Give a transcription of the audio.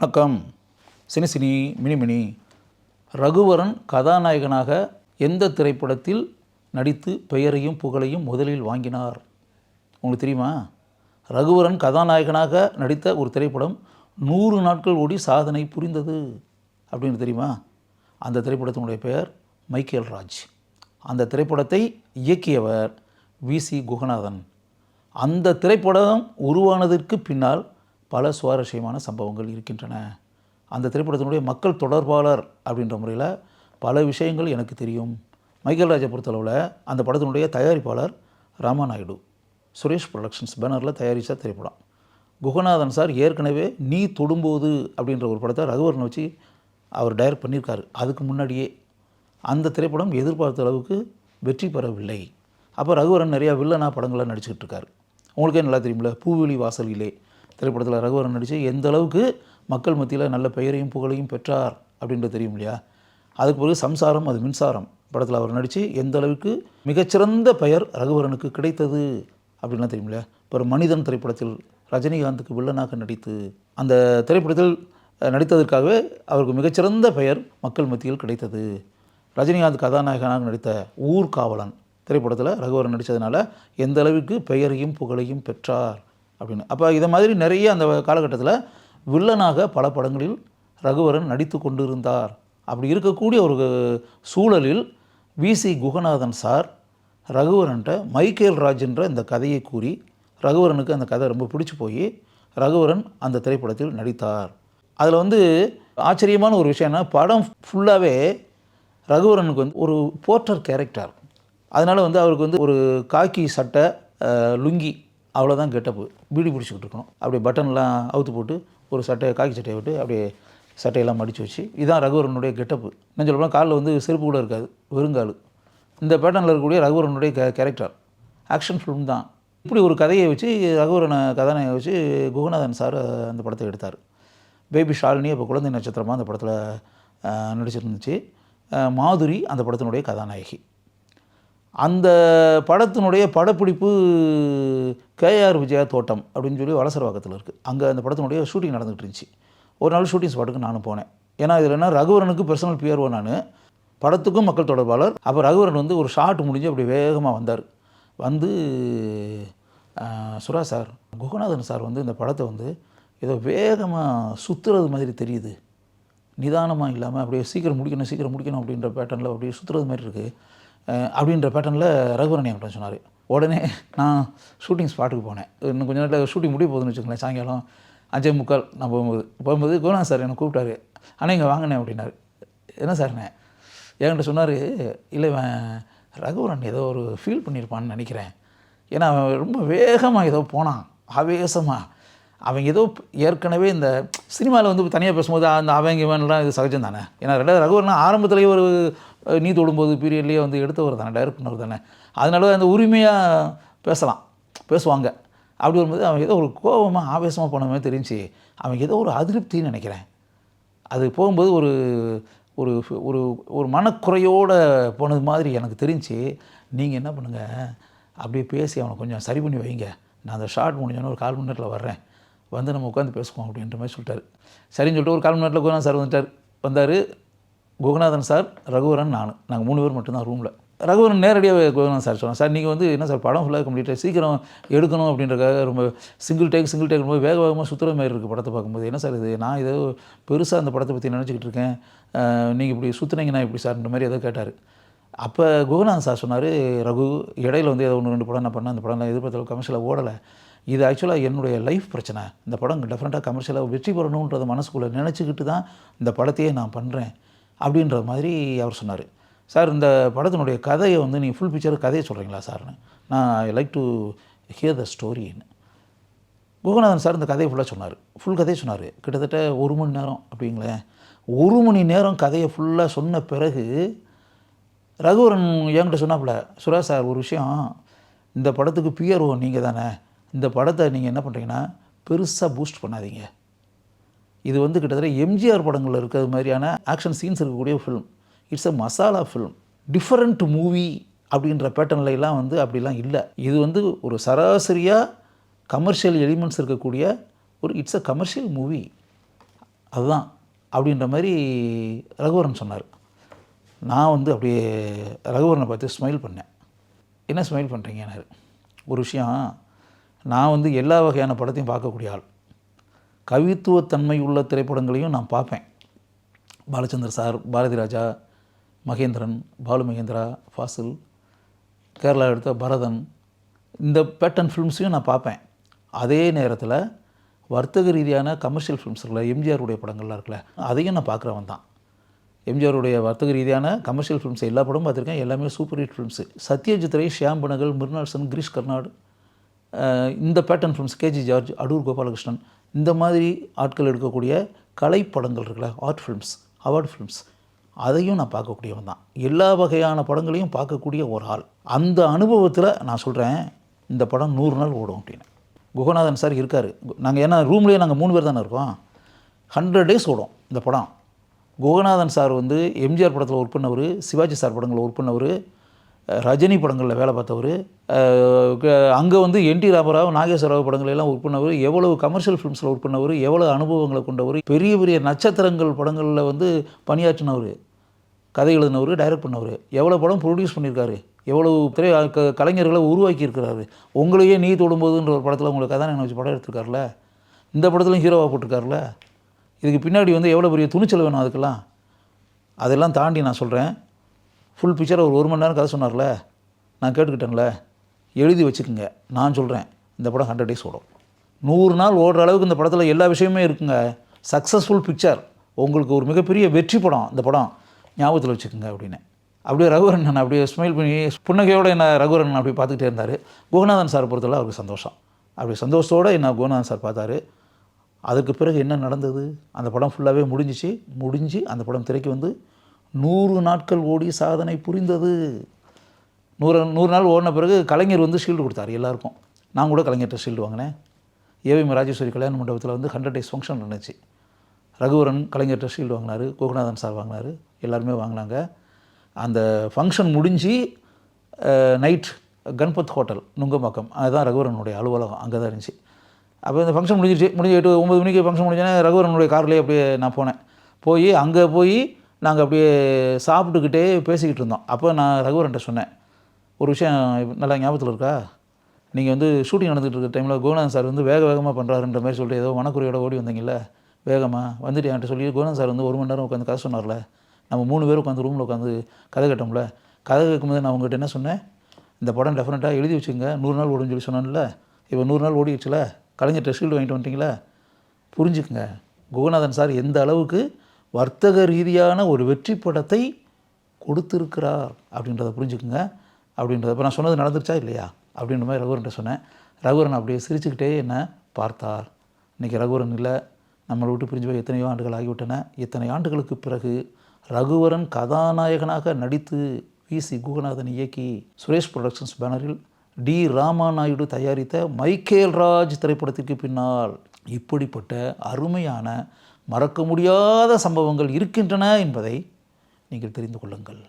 வணக்கம். Cine cine மினிமினி Raghuvaran கதாநாயகனாக எந்த திரைப்படத்தில் நடித்து பெயரையும் புகழையும் முதலில் வாங்கினார்? உங்களுக்கு தெரியுமா? ரகுவரன் கதாநாயகனாக நடித்த ஒரு திரைப்படம் நூறு நாட்கள் ஓடி சாதனை புரிந்தது. அப்படின்னு தெரியுமா? அந்த திரைப்படத்தினுடைய பெயர் மைக்கேல் ராஜ். அந்த திரைப்படத்தை இயக்கியவர் வி சி குகநாதன். அந்த திரைப்படம் உருவானதற்கு பின்னால் பல சுவாரஸ்யமான சம்பவங்கள் இருக்கின்றன. அந்த திரைப்படத்தினுடைய மக்கள் தொடர்பாளர் அப்படின்ற முறையில் பல விஷயங்கள் எனக்கு தெரியும். மைக்கேல் ராஜை பொறுத்தளவில் அந்த படத்தினுடைய தயாரிப்பாளர் ராமாநாயுடு. சுரேஷ் ப்ரொடக்ஷன்ஸ் பேனரில் தயாரித்த திரைப்படம். குகநாதன் சார் ஏற்கனவே நீ தொடும்போது அப்படின்ற ஒரு படத்தை ரகுவரனை வச்சு அவர் டைரக்ட் பண்ணியிருக்காரு. அதுக்கு முன்னாடியே. அந்த திரைப்படம் எதிர்பார்த்த அளவுக்கு வெற்றி பெறவில்லை. அப்போ ரகுவரன் நிறையா வில்லனா படங்களை நடிச்சுக்கிட்டு இருக்காரு. உங்களுக்கே நல்லா தெரியுமில்ல பூவெளி வாசலிலே திரைப்படத்தில் ரகுவரன் நடித்து எந்த அளவுக்கு மக்கள் மத்தியில் நல்ல பெயரையும் புகழையும் பெற்றார் அப்படின்றது தெரியும் இல்லையா? அதுக்கு பிறகு சம்சாரம் அது மின்சாரம் படத்தில் அவர் நடித்து எந்த அளவுக்கு மிகச்சிறந்த பெயர் ரகுவரனுக்கு கிடைத்தது அப்படின்லாம் தெரியும் இல்லையா? இப்போ மனிதன் திரைப்படத்தில் ரஜினிகாந்துக்கு வில்லனாக நடித்து அந்த திரைப்படத்தில் நடித்ததற்காகவே அவருக்கு மிகச்சிறந்த பெயர் மக்கள் மத்தியில் கிடைத்தது. ரஜினிகாந்த் கதாநாயகனாக நடித்த ஊர்காவலன் திரைப்படத்தில் ரகுவரன் நடித்ததுனால எந்த அளவுக்கு பெயரையும் புகழையும் பெற்றார் அப்படின்னு. அப்போ இதை மாதிரி நிறைய அந்த காலகட்டத்தில் வில்லனாக பல படங்களில் ரகுவரன் நடித்து கொண்டிருந்தார். அப்படி இருக்கக்கூடிய ஒரு சூழலில் வி. சி. குகநாதன் சார் ரகுவரன்ட்ட மைக்கேல் ராஜ் என்ற இந்த கதையை கூறி ரகுவரனுக்கு அந்த கதை ரொம்ப பிடிச்சி போய் ரகுவரன் அந்த திரைப்படத்தில் நடித்தார். அதில் வந்து ஆச்சரியமான ஒரு விஷயம்னா படம் ஃபுல்லாகவே ரகுவரனுக்கு வந்து ஒரு போர்ட்டர் கேரக்டர். அதனால் வந்து அவருக்கு வந்து ஒரு காக்கி சட்டை லுங்கி அவ்வளோதான் கெட்டப்பு பீடி பிடிச்சிக்கிட்டு இருக்கணும் அப்படியே பட்டன்லாம் அவுத்து போட்டு ஒரு சட்டையை காக்கி சட்டையை விட்டு அப்படியே சட்டையெல்லாம் மடித்து வச்சு இதுதான் ரகுவரனுடைய கெட்டப்பு. என்ன சொல்லப்போனால் காலில் வந்து செருப்பு கூட இருக்காது வெறுங்கால். இந்த பேட்டர்னில் இருக்கக்கூடிய ரகுவரனுடைய கே கேரக்டர் ஆக்ஷன் ஃபிலிம் தான். இப்படி ஒரு கதையை வச்சு ரகுவரனை கதாநாயகை வச்சு குகநாதன் சார் அந்த படத்தை எடுத்தார். பேபி ஷாலினி அப்போ குழந்தை நட்சத்திரமாக அந்த படத்தில் நடிச்சிருந்துச்சு. மாதுரி அந்த படத்தினுடைய கதாநாயகி. அந்த படத்தினுடைய படப்பிடிப்பு கேஆர் விஜயா தோட்டம் அப்படின்னு சொல்லி வலசரவாக்கத்தில் இருக்குது அங்கே அந்த படத்தினுடைய ஷூட்டிங் நடந்துகிட்டு இருந்துச்சு. ஒரு நாள் ஷூட்டிங் ஸ்பாட்டுக்கு நானும் போனேன். ஏன்னா இதில் என்ன ரகுவரனுக்கு பர்சனல் பிஆர்ஓ நான். படத்துக்கும் மக்கள் தொடர்பாளர். அப்போ ரகுவரன் வந்து ஒரு ஷாட் முடிஞ்சு அப்படி வேகமாக வந்தார். வந்து சுரா சார் குகநாதன் சார் வந்து இந்த படத்தை வந்து ஏதோ வேகமாக சுற்றுறது மாதிரி தெரியுது. நிதானமாக இல்லாமல் அப்படியே சீக்கிரம் முடிக்கணும் சீக்கிரம் முடிக்கணும் அப்படின்ற பேட்டர்னில் அப்படியே சுற்றுறது மாதிரி இருக்குது அப்படின்ற பேட்டர்னில் ரகுவரன் என்கிட்ட சொன்னார். உடனே நான் ஷூட்டிங் ஸ்பாட்டுக்கு போனேன். இன்னும் கொஞ்ச நேரத்தில் ஷூட்டிங் முடிய போகுதுன்னு வச்சுக்கோங்களேன். சாயங்காலம் அஞ்சே முக்கால் நான் போகும்போது. போகும்போது கோனா சார் என்னை கூப்பிட்டாரு. ஆனால் இங்கே வாங்கினேன் அப்படின்னாரு. என்ன சார்ண்ணே என்கிட்ட சொன்னார் இல்லை இவன் ரகுவரன் ஏதோ ஒரு ஃபீல் பண்ணியிருப்பான்னு நினைக்கிறேன். ஏன்னா அவன் ரொம்ப வேகமாக ஏதோ போனான். ஆவேசமாக அவன் ஏதோ ஏற்கனவே இந்த சினிமாவில் வந்து தனியாக பேசும்போது அந்த அவங்க இவன்லாம் இது சகஜம் தானே ஏன்னா ரெண்டாவது ரகுவரன் ஆரம்பத்துலேயே ஒரு நீ தொடும்போது பீரியட்லேயே வந்து எடுத்தவர் தானே டைரக்ட் பண்ணவர் தானே. அதனால அந்த உரிமையாக பேசலாம் பேசுவாங்க. அப்படி வரும்போது அவன் ஏதோ ஒரு கோபமாக ஆவேசமாக போன மாதிரி தெரிஞ்சு அவன் ஏதோ ஒரு அதிருப்தின்னு நினைக்கிறேன். அது போகும்போது ஒரு ஒரு ஒரு ஒரு மனக்குறையோடு போனது மாதிரி எனக்கு தெரிஞ்சு நீங்கள் என்ன பண்ணுங்கள் அப்படியே பேசி அவனை கொஞ்சம் சரி பண்ணி வைங்க. நான் அந்த ஷார்ட் முடிஞ்சோன்னே ஒரு கால் மணி நேரத்தில் வர்றேன். வந்து நம்ம உட்காந்து பேசுவோம் அப்படின்ற மாதிரி சொல்லிட்டாரு. சரின்னு சொல்லிட்டு ஒரு கால் மணி நேரத்தில் உட்காந்து சார் வந்துட்டார். வந்தார். குகநாதன் சார் ரகுவரன் நான். நாங்கள் மூணு பேர் மட்டும்தான் ரூமில் ரகுவரன் நேரடியாக குகநாதன் சார் சொன்னேன் சார் நீங்கள் வந்து என்ன சார் படம் ஃபுல்லாக கம்ப்ளீட்டாக சீக்கிரம் எடுக்கணும் அப்படின்றக்காக ரொம்ப சிங்கிள் டேக் சிங்கிள் டேக் ரொம்ப வேக வேகமாக சுற்றுற மாதிரி இருக்குது படத்தை பார்க்கும்போது. என்ன சார் இது? நான் ஏதோ பெருசாக அந்த படத்தை பற்றி நினச்சிக்கிட்டு இருக்கேன். நீங்கள் இப்படி சுற்றுனீங்கன்னா இப்படி சார்ன்ற மாதிரி ஏதோ கேட்டார். அப்போ குகநாதன் சார் சொன்னார் ரகு இடையில வந்து ஏதோ ஒன்று ரெண்டு படம் நான் பண்ணேன் அந்த படம்லாம் எதிர்பார்த்த கமர்ஷியலாக ஓடலை. இது ஆக்சுவலாக என்னுடைய லைஃப் பிரச்சனை. இந்த படம் டெஃபினட்டாக கமர்ஷியலாக வெற்றி பெறணுன்றத மனசுக்குள்ளே நினச்சிக்கிட்டு தான் இந்த படத்தையே நான் பண்ணுறேன் அப்படின்ற மாதிரி அவர் சொன்னார். சார் இந்த படத்தினுடைய கதையை வந்து நீங்கள் ஃபுல் பிக்சர் கதையை சொல்கிறீங்களா சார்னு. நான் I like to hear the ஸ்டோரின்னு Guganathan sir இந்த கதையை ஃபுல்லாக சொன்னார். ஃபுல் கதையை சொன்னார். கிட்டத்தட்ட ஒரு மணி நேரம். அப்படிங்களேன். ஒரு மணி நேரம் கதையை ஃபுல்லாக சொன்ன பிறகு ரகுவரன் என்கிட்ட சொன்னாப்புல சுரா சார் ஒரு விஷயம். இந்த படத்துக்கு பிஆர்ஓ நீங்கள் தானே. இந்த படத்தை நீங்கள் என்ன பண்ணுறீங்கன்னா பெருசாக பூஸ்ட் பண்ணாதீங்க. இது வந்து கிட்டத்தட்ட எம்ஜிஆர் படங்களில் இருக்கிற மாதிரியான ஆக்ஷன் சீன்ஸ் இருக்கக்கூடிய film it's a masala film different movie அப்படின்ற பேட்டர்ன்லாம் வந்து அப்படிலாம் இல்லை. இது வந்து ஒரு சராசரியாக கமர்ஷியல் எலிமெண்ட்ஸ் இருக்கக்கூடிய ஒரு இட்ஸ் அ கமர்ஷியல் மூவி அதுதான். அப்படின்ற மாதிரி ரகுவரன் சொன்னார். நான் வந்து அப்படியே ரகுவரனை பார்த்து ஸ்மைல் பண்ணேன். என்ன ஸ்மைல் பண்ணுறீங்கன்னாரு ஒரு விஷயம் நான் வந்து எல்லா வகையான படத்தையும் பார்க்கக்கூடிய ஆள். கவித்துவத்தன்மை உள்ள திரைப்படங்களையும் நான் பார்ப்பேன். பாலச்சந்தர் சார் பாரதி ராஜா மகேந்திரன் பாலு மகேந்திரா ஃபாசில் கேரளா எடுத்த பரதன் இந்த பேட்டன் ஃபிலிம்ஸையும் நான் பார்ப்பேன். அதே நேரத்தில் வர்த்தக ரீதியான கமர்ஷியல் ஃபிலிம்ஸ் இருக்குல்ல எம்ஜிஆருடைய படங்கள்லாம் இருக்குல்ல அதையும் நான் பார்க்குறவன் தான். எம்ஜிஆருடைய வர்த்தக ரீதியான கமர்ஷியல் ஃபிலிம்ஸ் எல்லா படமும் பார்த்துருக்கேன். எல்லாமே super hit films Satyajit Ray Shyam Benegal Mrinal Girish Karnad இந்த pattern films KG George Adoor Gopalakrishnan இந்த மாதிரி ஆட்கள் எடுக்கக்கூடிய கலைப்படங்கள் இருக்குல்ல ஆர்ட் ஃபிலிம்ஸ் அவார்ட் ஃபிலிம்ஸ் அதையும் நான் பார்க்கக்கூடியவன் தான். எல்லா வகையான படங்களையும் பார்க்கக்கூடிய ஒரு ஆள். அந்த அனுபவத்தில் நான் சொல்கிறேன் இந்த படம் நூறு நாள் ஓடும் அப்படின்னு. குகநாதன் சார் இருக்கார். நாங்கள் ஏன்னா ரூம்லேயே நாங்கள் மூணு பேர் தானே இருக்கோம். ஹண்ட்ரட் டேஸ் ஓடும் இந்த படம். குகநாதன் சார் வந்து எம்ஜிஆர் படத்தில் ஒர்க் பண்ணவர் சிவாஜி சார் படங்களில் ஒர்க் பண்ணவர் ரஜினி படங்களில் வேலை பார்த்தவர் அங்கே வந்து என் டி ராமராவ் நாகேஸ்வரராவ் படங்களெல்லாம் ஒர்க் பண்ணவர் எவ்வளவு கமர்ஷியல் ஃபிலிம்ஸில் ஒர்க் பண்ணவர் எவ்வளோ அனுபவங்களை கொண்டவர் பெரிய பெரிய நட்சத்திரங்கள் படங்களில் வந்து பணியாற்றினவர் கதை எழுதினவர் டைரக்ட் பண்ணவர் எவ்வளோ படம் ப்ரொடியூஸ் பண்ணியிருக்காரு எவ்வளவு திரை க- கலைஞர்களை உருவாக்கி இருக்கிறாரு உங்களையே நீ தொடும்போதுன்ற ஒரு படத்தில் உங்களுக்கு கதாநாயகன் வச்சு படம் எடுத்திருக்காருல இந்த படத்துலையும் ஹீரோவாக போட்டிருக்காருல இதுக்கு பின்னாடி வந்து எவ்வளோ பெரிய துணிச்சல் வேணும் அதுக்கெல்லாம்? அதெல்லாம் தாண்டி நான் சொல்கிறேன் ஃபுல் பிக்சர் ஒரு ஒரு மணி நேரம் கதை சொன்னார்ல? நான் கேட்டுக்கிட்டேன்ல. எழுதி வச்சுக்கோங்க. நான் சொல்கிறேன் இந்த படம் ஹண்ட்ரட் டேஸ் ஓடும். நூறு நாள் ஓடுற அளவுக்கு இந்த படத்தில் எல்லா விஷயமே இருக்குங்க. சக்ஸஸ்ஃபுல் பிக்சர் உங்களுக்கு ஒரு மிகப்பெரிய வெற்றி படம் இந்த படம். ஞாபகத்தில் வச்சுக்கோங்க அப்படின்னு. அப்படியே ரகுவரன் அப்படியே ஸ்மைல் பண்ணி புன்னகையோட என்ன ரகுவரன் அப்படி பார்த்துக்கிட்டே இருந்தார். குகநாதன் சார் பொறுத்தவரை அவருக்கு சந்தோஷம். அப்படி சந்தோஷத்தோடு என்ன குகநாதன் சார் பார்த்தாரு. அதுக்கு பிறகு என்ன நடந்தது? அந்த படம் ஃபுல்லாகவே முடிஞ்சிச்சு. முடிஞ்சு அந்த படம் திரைக்கு வந்து நூறு நாட்கள் ஓடி சாதனை புரிந்தது. நூறு நூறு நாள் ஓடின பிறகு கலைஞர் வந்து ஷீல்டு கொடுத்தாரு எல்லாருக்கும். நான் கூட கலைஞர்கிட்ட ஷீல்டு வாங்கினேன். ஏவிஎம் ராஜேஸ்வரி கல்யாண மண்டபத்தில் வந்து ஹண்ட்ரட் டேஸ் ஃபங்க்ஷன் இருந்துச்சு ரகுவரன் கலைஞர்கிட்ட ஷீல்டு வாங்கினார் கோகுநாதன் சார் வாங்கினார் எல்லாருமே வாங்கினாங்க. அந்த ஃபங்க்ஷன் முடிஞ்சு நைட் கண்பத் ஹோட்டல் நுங்கம்பாக்கம். அதுதான் ரகுவரனுடைய அலுவலகம் அங்கே தான் இருந்துச்சு. அப்போ இந்த ஃபங்க்ஷன் முடிஞ்சிச்சு முடிஞ்சு எட்டு ஒம்பது மணிக்கு ஃபங்க்ஷன் முடிஞ்சோன்னே ரகுவரனுடைய கார்லேயே அப்படியே நான் போனேன். போய் அங்கே போய் நாங்கள் அப்படியே சாப்பிட்டுக்கிட்டே பேசிக்கிட்டு இருந்தோம். அப்போ நான் ரகுவரன்ட்ட சொன்னேன் ஒரு விஷயம் நல்லா ஞாபகத்தில் இருக்கா? நீங்கள் வந்து ஷூட்டிங் நடந்துகிட்டு இருக்க டைமில் கோகுநாதன் சார் வந்து வேக வேகமாக பண்ணுறாருன்ற மாதிரி சொல்லிட்டு ஏதோ மனக்குறையோட ஓடி வந்தீங்கல்ல? வேகமாக வந்துட்டு என்கிட்ட சொல்லி கோகுநாதன் சார் வந்து ஒரு மணி நேரம் உட்காந்து கதை சொன்னார்ல? நம்ம மூணு பேர் உட்காந்து ரூமில் உட்காந்து கதை கேட்டோம்ல? கதை கேட்கும்போது நான் உங்கள்கிட்ட என்ன சொன்னேன்? இந்த படம் டெஃபினட்டாக எழுதி வச்சுங்க நூறு நாள் ஓடுன்னு சொல்லி சொன்னேன்ல? இப்போ நூறு நாள் ஓடிடுச்சுல? கலைஞர் ஷீல்டு வாங்கிட்டு வந்துட்டீங்களா? புரிஞ்சுக்குங்க. குகநாதன் சார் எந்த அளவுக்கு வர்த்தக ரீதியான ஒரு வெற்றி படத்தை கொடுத்துருக்கிறார் அப்படின்றத புரிஞ்சுக்குங்க. அப்படின்றத இப்போ நான் சொன்னது நடந்துருச்சா இல்லையா? அப்படின்ற மாதிரி ரகுவரன்ட்ட சொன்னேன். ரகுவரன் அப்படியே சிரிச்சுக்கிட்டே என்ன பார்த்தார். இன்றைக்கி ரகுவரன் இல்லை. நம்மளை விட்டு பிரிஞ்சு போய் எத்தனையோ ஆண்டுகள் ஆகிவிட்டன. இத்தனை ஆண்டுகளுக்கு பிறகு ரகுவரன் கதாநாயகனாக நடித்து வி சி குகநாதன் இயக்கி சுரேஷ் புரொடக்ஷன்ஸ் பேனரில் டி. ராமாநாயுடு தயாரித்த மைக்கேல் ராஜ் திரைப்படத்திற்கு பின்னால் இப்படிப்பட்ட அருமையான மறக்க முடியாத சம்பவங்கள் இருக்கின்றன என்பதை நீங்கள் தெரிந்து கொள்ளுங்கள்.